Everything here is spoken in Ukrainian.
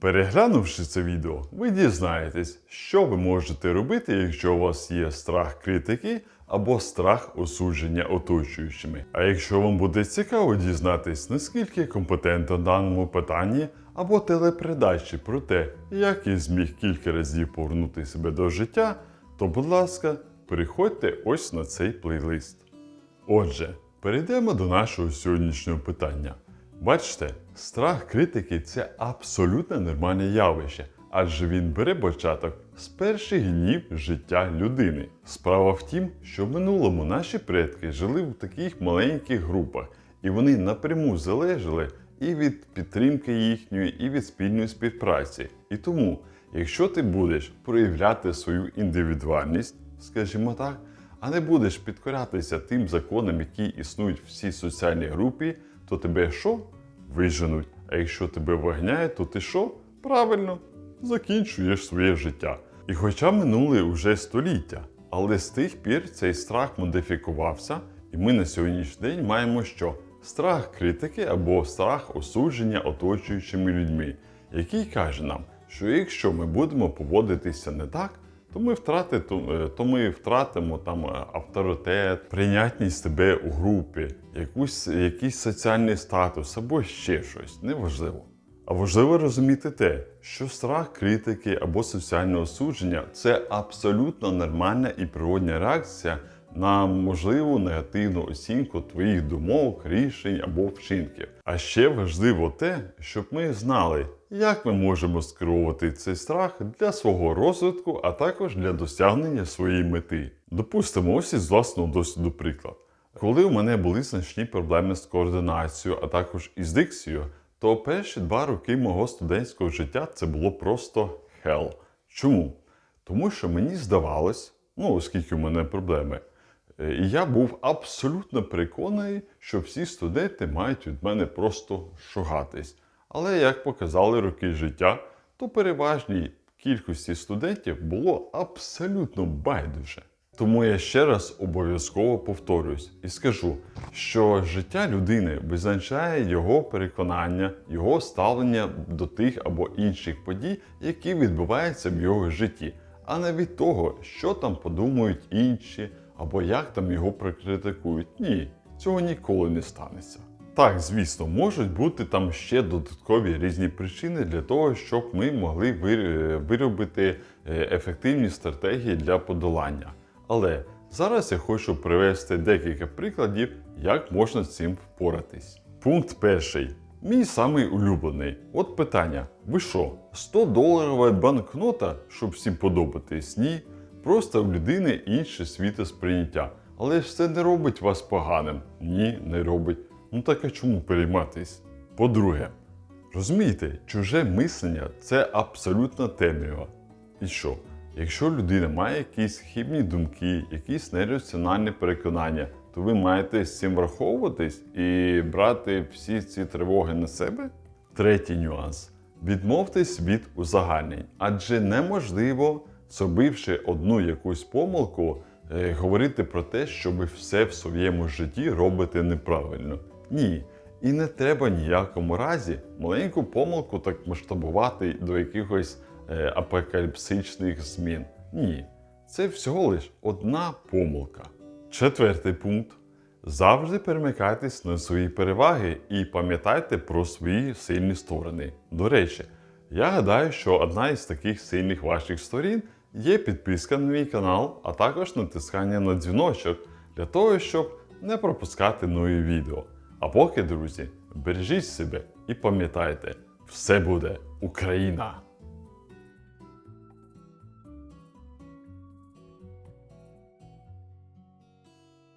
Переглянувши це відео, ви дізнаєтесь, що ви можете робити, якщо у вас є страх критики або страх осудження оточуючими. А якщо вам буде цікаво дізнатись, наскільки компетентно в даному питанні, або телепередачі про те, як я зміг кілька разів повернути себе до життя, то, будь ласка, переходьте ось на цей плейлист. Отже, перейдемо до нашого сьогоднішнього питання. Бачите, страх критики це абсолютно нормальне явище, адже він бере початок з перших днів життя людини. Справа в тім, що в минулому наші предки жили в таких маленьких групах, і вони напряму залежали і від підтримки їхньої, і від спільної співпраці. І тому, якщо ти будеш проявляти свою індивідуальність, скажімо так, а не будеш підкорятися тим законам, які існують в всій соціальній групі, то тебе що? Виженуть. А якщо тебе виганяють, то ти що? Правильно, закінчуєш своє життя. І хоча минули вже століття, але з тих пір цей страх модифікувався, і ми на сьогоднішній день маємо що? Страх критики або страх осудження оточуючими людьми, який каже нам, що якщо ми будемо поводитися не так, то ми втрати, то, е, то ми втратимо там е, авторитет, прийнятність себе у групі, якусь, якийсь соціальний статус або ще щось, неважливо. А важливо розуміти те, що страх критики або соціального осудження це абсолютно нормальна і природня реакція на можливу негативну оцінку твоїх думок, рішень або вчинків. А ще важливо те, щоб ми знали, як ми можемо скеровувати цей страх для свого розвитку, а також для досягнення своєї мети. Допустимо, ось із власного досвіду приклад. Коли у мене були значні проблеми з координацією, а також із дикцією, то перші два роки мого студентського життя це було просто hell. Чому? Тому що мені здавалось, ну оскільки у мене проблеми, і я був абсолютно переконаний, що всі студенти мають від мене просто шугатись. Але як показали роки життя, то переважній кількості студентів було абсолютно байдуже. Тому я ще раз обов'язково повторюсь і скажу, що життя людини визначає його переконання, його ставлення до тих або інших подій, які відбуваються в його житті, а не від того, що там подумають інші, або як там його прокритикують. Ні, цього ніколи не станеться. Так, звісно, можуть бути там ще додаткові різні причини для того, щоб ми могли виробити е, ефективні стратегії для подолання. Але зараз я хочу привести декілька прикладів, як можна з цим впоратись. Пункт перший. Мій самий улюблений. От питання: ви що, 100 доларова банкнота, щоб всім подобатись? Ні. Просто у людини інше світосприйняття. Але ж це не робить вас поганим. Ні, не робить. Ну так а чому перейматись? По-друге, розумієте, чуже мислення це абсолютна темрява. І що? Якщо людина має якісь хибні думки, якісь нераціональні переконання, то ви маєте з цим враховуватись і брати всі ці тривоги на себе? Третій нюанс. Відмовтесь від узагальнень, адже неможливо, зробивши одну якусь помилку, е, говорити про те, що ви все в своєму житті робите неправильно. Ні. І не треба ніякому разі маленьку помилку так масштабувати до якихось е, апокаліпсичних змін. Ні, це всього лиш одна помилка. Четвертий пункт. Завжди перемикайтесь на свої переваги і пам'ятайте про свої сильні сторони. До речі, я гадаю, що одна із таких сильних ваших сторін є підписка на мій канал, а також натискання на дзвіночок для того, щоб не пропускати нові відео. А поки, друзі, бережіть себе і пам'ятайте, все буде Україна!